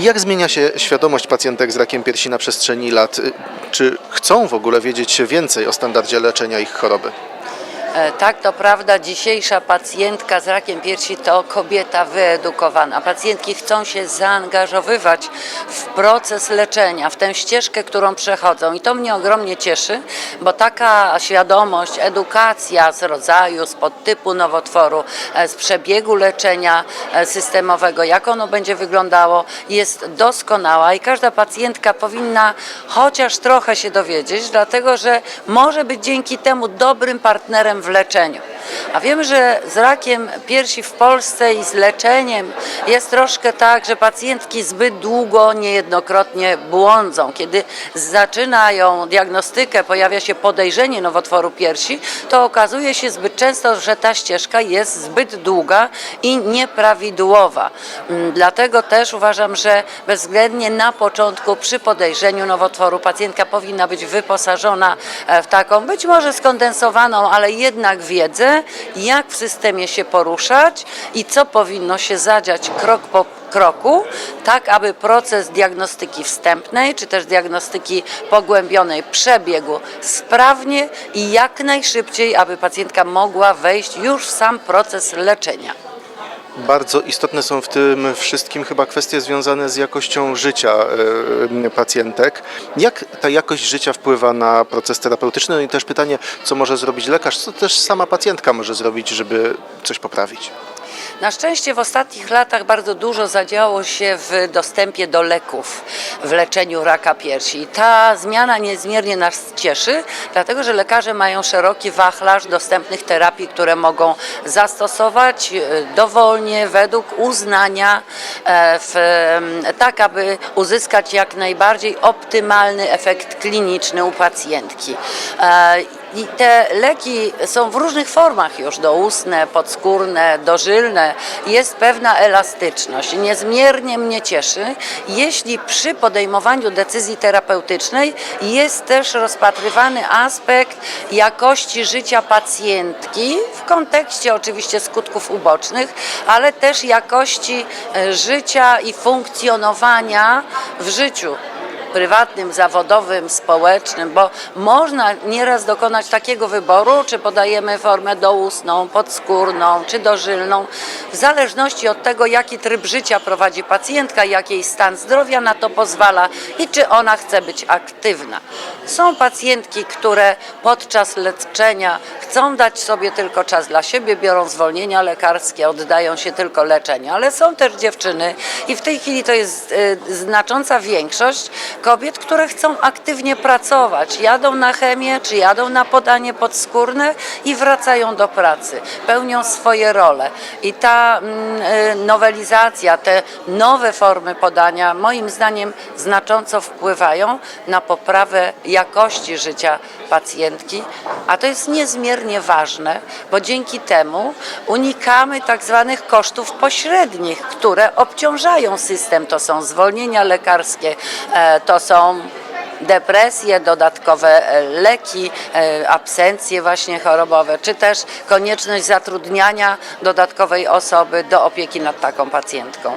Jak zmienia się świadomość pacjentek z rakiem piersi na przestrzeni lat? Y, Czy chcą w ogóle wiedzieć więcej o standardzie leczenia ich choroby? E, Tak, to prawda. Dzisiejsza pacjentka z rakiem piersi to kobieta wyedukowana. Pacjentki chcą się zaangażowywać w proces leczenia, w tę ścieżkę, którą przechodzą. I to mnie ogromnie cieszy, bo taka świadomość, edukacja z rodzaju, z podtypu nowotworu, e, z przebiegu leczenia e, systemowego, jak ono będzie wyglądało, jest doskonała i każda pacjentka powinna chociaż trochę się dowiedzieć, dlatego że może być dzięki temu dobrym partnerem w leczeniu. A wiemy, że z rakiem piersi w Polsce i z leczeniem jest troszkę tak, że pacjentki zbyt długo, niejednokrotnie błądzą. Kiedy zaczynają diagnostykę, pojawia się podejrzenie nowotworu piersi, to okazuje się zbyt często, że ta ścieżka jest zbyt długa i nieprawidłowa. Mm, Dlatego też uważam, że bezwzględnie na początku przy podejrzeniu nowotworu pacjentka powinna być wyposażona e, w taką być może skondensowaną, ale jednak wiedzę, jak w systemie się poruszać i co powinno się zadziać krok po kroku, tak aby proces diagnostyki wstępnej czy też diagnostyki pogłębionej przebiegł sprawnie i jak najszybciej, aby pacjentka mogła wejść już w sam proces leczenia. Bardzo istotne są w tym wszystkim chyba kwestie związane z jakością życia e, pacjentek. Jak ta jakość życia wpływa na proces terapeutyczny? No i też pytanie, co może zrobić lekarz, co też sama pacjentka może zrobić, żeby coś poprawić? Na szczęście w ostatnich latach bardzo dużo zadziało się w dostępie do leków w leczeniu raka piersi. Ta zmiana niezmiernie nas cieszy, dlatego że lekarze mają szeroki wachlarz dostępnych terapii, które mogą zastosować e, dowolnie, według uznania, e, w, tak aby uzyskać jak najbardziej optymalny efekt kliniczny u pacjentki. I te leki są w różnych formach już, doustne, podskórne, dożylne. Jest pewna elastyczność. Niezmiernie mnie cieszy, jeśli przy podejmowaniu decyzji terapeutycznej jest też rozpatrywany aspekt jakości życia pacjentki w kontekście oczywiście skutków ubocznych, ale też jakości e, życia i funkcjonowania w życiu prywatnym, zawodowym, społecznym, bo można nieraz dokonać takiego wyboru, czy podajemy formę doustną, podskórną, czy dożylną, w zależności od tego, jaki tryb życia prowadzi pacjentka, jaki jej stan zdrowia na to pozwala i czy ona chce być aktywna. Są pacjentki, które podczas leczenia chcą dać sobie tylko czas dla siebie, biorą zwolnienia lekarskie, oddają się tylko leczeniu, ale są też dziewczyny i w tej chwili to jest y, znacząca większość kobiet, które chcą aktywnie pracować. Jadą na chemię, czy jadą na podanie podskórne i wracają do pracy. Pełnią swoje role. I ta mm, y, nowelizacja, te nowe formy podania, moim zdaniem znacząco wpływają na poprawę jakości życia pacjentki, a to jest niezmiernie ważne, bo dzięki temu unikamy tak zwanych kosztów pośrednich, które obciążają system. To są zwolnienia lekarskie, e, to są depresje, dodatkowe e, leki, e, absencje właśnie chorobowe, czy też konieczność zatrudniania dodatkowej osoby do opieki nad taką pacjentką.